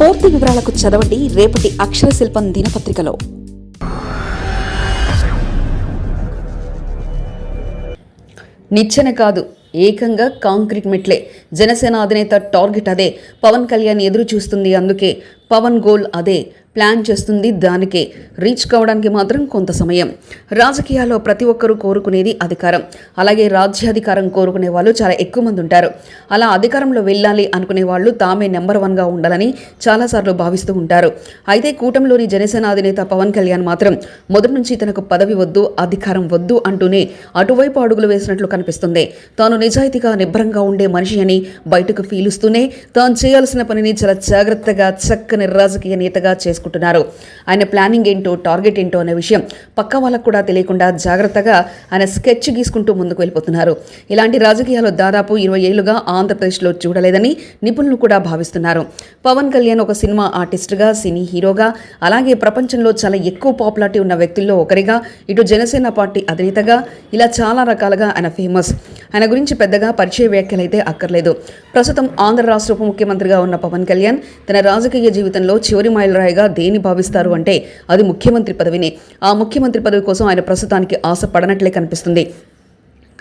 పూర్తి వివరాలకు చదవండి రేపటి అక్షర శిల్పం దినపత్రికలో. నిచ్చెన కాదు ఏకంగా కాంక్రీట్ మెట్లే. జనసేన అధినేత టార్గెట్ అదే. పవన్ కళ్యాణ్ ఎదురు చూస్తుంది అందుకే పవన్ గోల్ అదే ప్లాన్ చేస్తుంది దానికే. రీచ్ కావడానికి మాత్రం కొంత సమయం. రాజకీయాల్లో ప్రతి ఒక్కరూ కోరుకునేది అధికారం. అలాగే రాజ్యాధికారం కోరుకునే వాళ్ళు చాలా ఎక్కువ మంది ఉంటారు. అలా అధికారంలో వెళ్ళాలి అనుకునే వాళ్ళు తామే నెంబర్ వన్గా ఉండాలని చాలాసార్లు భావిస్తూ ఉంటారు. అయితే కూటమిలోని జనసేన అధినేత పవన్ కళ్యాణ్ మాత్రం మొదటి నుంచి తనకు పదవి వద్దు అధికారం వద్దు అంటూనే అటువైపు అడుగులు వేసినట్లు కనిపిస్తుంది. తాను నిజాయితీగా నిబ్బరంగా ఉండే మనిషి అని బయటకు ఫీలుస్తూనే తాను చేయాల్సిన పనిని చాలా జాగ్రత్తగా చక్క చక్కని రాజకీయ నేతగా చేసుకుంటున్నారు. ఆయన ప్లానింగ్ ఏంటో టార్గెట్ ఏంటో అనే విషయం పక్క వాళ్ళకు కూడా తెలియకుండా జాగ్రత్తగా ఆయన స్కెచ్ గీసుకుంటూ ముందుకు వెళ్ళిపోతున్నారు. ఇలాంటి రాజకీయాలు దాదాపు ఇరవై ఏళ్ళుగా ఆంధ్రప్రదేశ్లో చూడలేదని నిపుణులు కూడా భావిస్తున్నారు. పవన్ కళ్యాణ్ ఒక సినిమా ఆర్టిస్ట్గా సినీ హీరోగా అలాగే ప్రపంచంలో చాలా ఎక్కువ పాపులారిటీ ఉన్న వ్యక్తుల్లో ఒకరిగా ఇటు జనసేన పార్టీ అధినేతగా ఇలా చాలా రకాలుగా ఆయన ఫేమస్. ఆయన గురించి పెద్దగా పరిచయ వ్యాఖ్యలైతే అక్కర్లేదు. ప్రస్తుతం ఆంధ్ర రాష్ట్ర ఉప ముఖ్యమంత్రిగా ఉన్న పవన్ కళ్యాణ్ తన రాజకీయ జీవితంలో చివరి మైలురాయిగా దేని భావిస్తారు అంటే అది ముఖ్యమంత్రి పదవిని. ఆ ముఖ్యమంత్రి పదవి కోసం ఆయన ప్రస్తుతానికి ఆశ పడనట్లే కనిపిస్తుంది.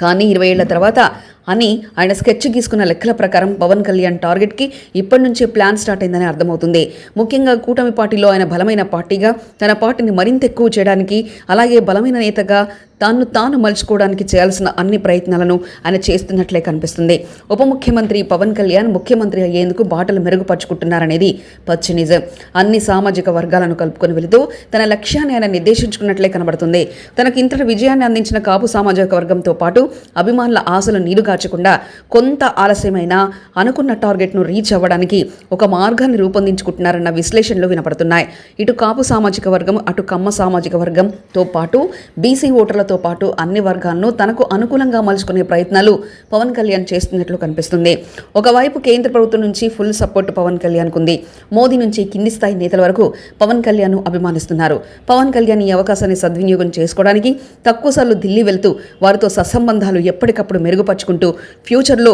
కానీ ఇరవై ఏళ్ళ తర్వాత అని ఆయన స్కెచ్ గీసుకున్న లెక్కల ప్రకారం పవన్ కళ్యాణ్ టార్గెట్కి ఇప్పటి నుంచే ప్లాన్ స్టార్ట్ అయిందని అర్థమవుతుంది. ముఖ్యంగా కూటమి పార్టీలో ఆయన బలమైన పార్టీగా తన పార్టీని మరింత ఎక్కువ చేయడానికి అలాగే బలమైన నేతగా తాను తాను మలుచుకోవడానికి చేయాల్సిన అన్ని ప్రయత్నాలను ఆయన చేస్తున్నట్లే కనిపిస్తుంది. ఉప ముఖ్యమంత్రి పవన్ కళ్యాణ్ ముఖ్యమంత్రి అయ్యేందుకు బాటలు మెరుగుపరుచుకుంటున్నారనేది పచ్చి నిజం. అన్ని సామాజిక వర్గాలను కలుపుకొని వెళుతూ తన లక్ష్యాన్ని ఆయన నిర్దేశించుకున్నట్లే కనబడుతుంది. తనకు ఇంతటి విజయాన్ని అందించిన కాపు సామాజిక వర్గంతో పాటు అభిమానుల ఆశలు నీరుగా నీరుగార్చకుండా కొంత ఆలస్యమైనా అనుకున్న టార్గెట్ను రీచ్ అవ్వడానికి ఒక మార్గాన్ని రూపొందించుకుంటున్నారన్న విశ్లేషణలు వినపడుతున్నాయి. ఇటు కాపు సామాజిక వర్గం అటు కమ్మ సామాజిక వర్గంతో పాటు బీసీ ఓటర్లతో పాటు అన్ని వర్గాలను తనకు అనుకూలంగా మలుచుకునే ప్రయత్నాలు పవన్ కళ్యాణ్ చేస్తున్నట్లు కనిపిస్తుంది. ఒకవైపు కేంద్ర ప్రభుత్వం నుంచి ఫుల్ సపోర్ట్ పవన్ కళ్యాణ్కు ఉంది. మోదీ నుంచి కింది స్థాయి నేతల వరకు పవన్ కళ్యాణ్ అభిమానిస్తున్నారు. పవన్ కళ్యాణ్ ఈ అవకాశాన్ని సద్వినియోగం చేసుకోవడానికి తక్కువసార్లు ఢిల్లీ వెళ్తూ వారితో సత్సంబంధాలు ఎప్పటికప్పుడు మెరుగుపరుచుకుంటూ అంటూ ఫ్యూచర్లో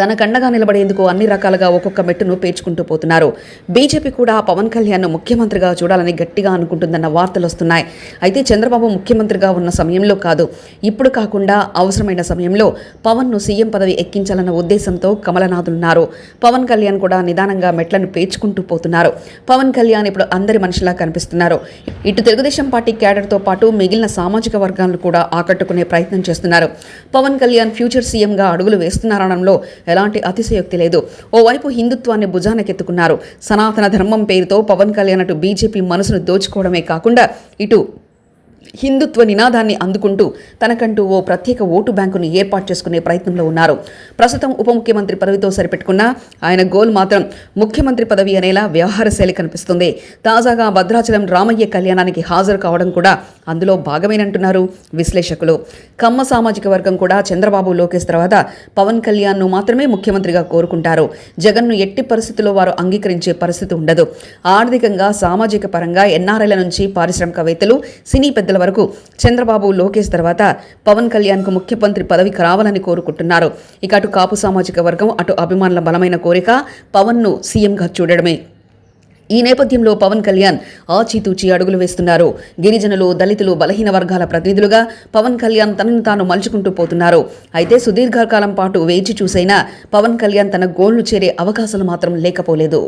తన కండగా నిలబడేందుకు అన్ని రకాలుగా ఒక్కొక్క మెట్టును పేర్చుకుంటూ పోతున్నారు. బీజేపీ కూడా పవన్ కళ్యాణ్ను ముఖ్యమంత్రిగా చూడాలని గట్టిగా అనుకుంటుందన్న వార్తలు వస్తున్నాయి. అయితే చంద్రబాబు ముఖ్యమంత్రిగా ఉన్న సమయంలో కాదు ఇప్పుడు కాకుండా అవసరమైన సమయంలో పవన్ను సీఎం పదవి ఎక్కించాలన్న ఉద్దేశంతో కమలనాథులున్నారు పవన్ కళ్యాణ్ కూడా నిదానంగా మెట్లను పేర్చుకుంటూ పోతున్నారు. పవన్ కళ్యాణ్ ఇప్పుడు అందరి మనిషిలా కనిపిస్తున్నారు. ఇటు తెలుగుదేశం పార్టీ క్యాడర్తో పాటు మిగిలిన సామాజిక వర్గాలను కూడా ఆకట్టుకునే ప్రయత్నం చేస్తున్నారు. పవన్ కళ్యాణ్ ఫ్యూచర్ సీఎంగా అడుగులు వేస్తున్నారనడంలో ఎలాంటి అతిశయోక్తి లేదు. ఓవైపు హిందుత్వాన్ని భుజానకెత్తుకున్నారు. సనాతన ధర్మం పేరుతో పవన్ కళ్యాణ్ అటు బీజేపీ మనసును దోచుకోవడమే కాకుండా ఇటు హిందుత్వ నినాదాన్ని అందుకుంటూ తనకంటూ ఓ ప్రత్యేక ఓటు బ్యాంకును ఏర్పాటు చేసుకునే ప్రయత్నంలో ఉన్నారు. ప్రస్తుతం ఉప ముఖ్యమంత్రి పదవితో సరిపెట్టుకున్న ఆయన గోల్ మాత్రం ముఖ్యమంత్రి పదవి అనేలా వ్యవహార శైలి కనిపిస్తుంది. తాజాగా భద్రాచలం రామయ్య కళ్యాణానికి హాజరు కావడం కూడా అందులో భాగమేనంటున్నారు విశ్లేషకులు. కమ్మ సామాజిక వర్గం కూడా చంద్రబాబు లోకేష్ తర్వాత పవన్ కళ్యాణ్ను మాత్రమే ముఖ్యమంత్రిగా కోరుకుంటారు. జగన్ను ఎట్టి పరిస్థితుల్లో వారు అంగీకరించే పరిస్థితి ఉండదు. ఆర్థికంగా సామాజిక పరంగా ఎన్ఆర్ఐల నుంచి పారిశ్రామికవేత్తలు సినీ పెద్దల వరకు చంద్రబాబు లోకేష్ తర్వాత పవన్ కళ్యాణ్కు ముఖ్యమంత్రి పదవి రావాలని కోరుకుంటున్నారు. ఇక అటు కాపు సామాజిక వర్గం అటు అభిమానుల బలమైన కోరిక పవన్ను సీఎంగా చూడడమే. ఈ నేపథ్యంలో పవన్ కళ్యాణ్ ఆచితూచి అడుగులు వేస్తున్నారు. గిరిజనులు దళితులు బలహీన వర్గాల ప్రతినిధులుగా పవన్ కళ్యాణ్ తనను తాను మలుచుకుంటూ పోతున్నారు. అయితే సుదీర్ఘకాలం పాటు వేచి చూసైనా పవన్ కళ్యాణ్ తన గోల్ను చేరే అవకాశాలు మాత్రం లేకపోలేదు.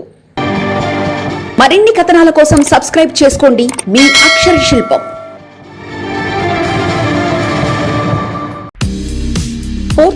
మరిన్ని కథనాల కోసం సబ్స్క్రైబ్ చేసుకోండి. మీ అక్షర శిల్పం.